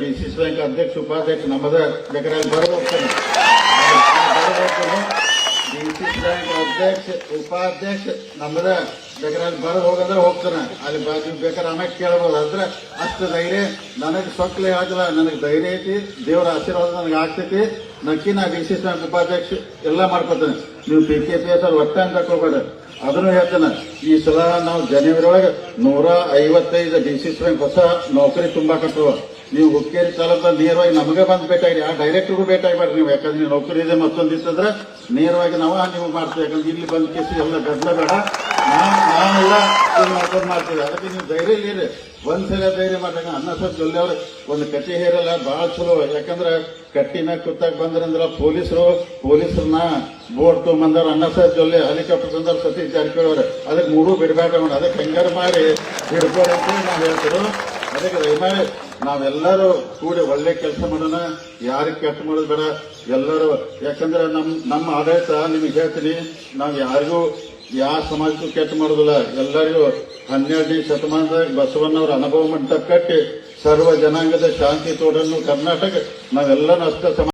D C bank ಅಧ್ಯಕ್ಷ, ಉಪಾಧ್ಯಕ್ಷ ನಮ್ಮದ ಬೇಕಾದ್ರೆ ಬರೋ ಹೋಗ್ತಾನೆ ಬ್ಯಾಂಕ್ ಅಧ್ಯಕ್ಷ, ಉಪಾಧ್ಯಕ್ಷ ನಮ್ಮದ ಬೇಕಾದ್ರೆ ಅಲ್ಲಿ ಹೋಗಂದ್ರೆ ಹೋಗ್ತಾನೆ. ಅಲ್ಲಿ ಬಾಜು ಬೇಕಾದ್ರೆ ಆಮೇಲೆ ಕೇಳ್ಬೋದು. ಅಂದ್ರೆ ಅಷ್ಟು ಧೈರ್ಯ, ನನಗೆ ಸೊಕ್ಲೆ ಆದ್ರ ನನಗೆ ಧೈರ್ಯ ಐತಿ, ದೇವರ ಆಶೀರ್ವಾದ ನನಗೆ ಆಗ್ತೈತಿ. ನಕ್ಕಿ ನಾ ಡಿ ಸಿ ಬ್ಯಾಂಕ್ ಉಪಾಧ್ಯಕ್ಷ ಎಲ್ಲ ಮಾಡ್ಕೊತೇನೆ. ನೀವು ಪಿ ಕೆ ಪಿ ಎಸ್ ಅವ್ರು ಒಟ್ಟ ಅಂತ ಕೊಡ್ಬೇಡ ಅದನ್ನು ಹೇಳ್ತೇನೆ, ಈ ಸಲ ನಾವು ಜನವರಿ ಒಳಗೆ ನೂರ ಐವತ್ತೈದು ಡಿ ಸಿ ಬ್ಯಾಂಕ್ ಹೊಸ ನೌಕರಿ ತುಂಬಾಕತ್ತವ ನೀವು ಹುಕ್ಕೇರಿ ತಾಲೂಕ ನೇರವಾಗಿ ನಮಗೆ ಬಂದು ಭೇಟಿಯಾಗಿ ಆ ಡೈರೆಕ್ಟ್ಗೂ ಭೇಟಿಯಾಗಬೇಡ್ರಿ ನೀವು. ಯಾಕಂದ್ರೆ ನೀವು ನೌಕರಿ ಇದೆ ಮತ್ತೊಂದು ಇತ್ತಂದ್ರೆ ನೇರವಾಗಿ ನಾವು ನೀವು ಮಾಡ್ತೀವಿ. ಯಾಕಂದ್ರೆ ಇಲ್ಲಿ ಬಂದ ಕೇಸಿ ಎಲ್ಲ ಗದ್ದಲ ಬೇಡ. ನಾವು ನಾವೆಲ್ಲ ಮಾಡ್ಕೊಂಡು ಮಾಡ್ತೀವಿ ಅದಕ್ಕೆ ನೀವು ಧೈರ್ಯ ಇಲ್ಲಿರಿ. ಒಂದ್ಸಲ ಧೈರ್ಯ ಮಾಡಿದಾಗ ಅನ್ನ ಸರ್ ಜೊಲ್ಲೆ ಒಂದು ಕಟ್ಟಿ ಹೇರಲ್ಲ ಭಾಳ ಚಲೋ. ಯಾಕಂದ್ರೆ ಕಟ್ಟಿನ ಕುತ್ತಾಗ ಬಂದ್ರಂದ್ರ ಪೊಲೀಸರು, ಪೊಲೀಸರನ್ನ ಬೋರ್ಡ್ ತೊಗೊಂಬಂದವ್ರ ಅನ್ನ ಸರ್ ಜೊಲ್ಲೆ ಹೆಲಿಕಾಪ್ಟರ್ ತಂದವ್ರ ಸತೀಶ್ ಜಾರಕಿಹೊಳಿ ಅವ್ರೆ. ಅದಕ್ಕೆ ಮೂರು ಬಿಡಬೇಡ ಅದಕ್ಕೆ ಹೆಂಗಾರು ಮಾಡಿ. ಬಿಡ್ಬೋದು ಅಂತ ನಾವು ಹೇಳ್ತಿರೋ ಅದಕ್ಕೆ ದಯಮಾಡಿ ನಾವೆಲ್ಲರೂ ಕೂಡಿ ಒಳ್ಳೆ ಕೆಲಸ ಮಾಡೋಣ. ಯಾರಿಗೆ ಕೆಟ್ಟ ಮಾಡೋದು ಬೇಡ, ಎಲ್ಲರೂ. ಯಾಕಂದ್ರೆ ನಮ್, ನಮ್ಮ ಆಡಳಿತ ನಿಮಗೆ ಹೇಳ್ತೀನಿ, ನಾವು ಯಾರಿಗೂ, ಯಾವ ಸಮಾಜಕ್ಕೂ ಕೆಟ್ಟ ಮಾಡೋದಿಲ್ಲ. ಎಲ್ಲರಿಗೂ ಹನ್ನೆರಡನೇ ಶತಮಾನದ ಬಸವಣ್ಣವರ ಅನುಭವ ಮಂಟಪ ಕಟ್ಟಿ ಸರ್ವ ಜನಾಂಗದ ಶಾಂತಿ ತೋಡನ್ನು ಕರ್ನಾಟಕ, ನಾವೆಲ್ಲರೂ ಅಷ್ಟ ಸಮ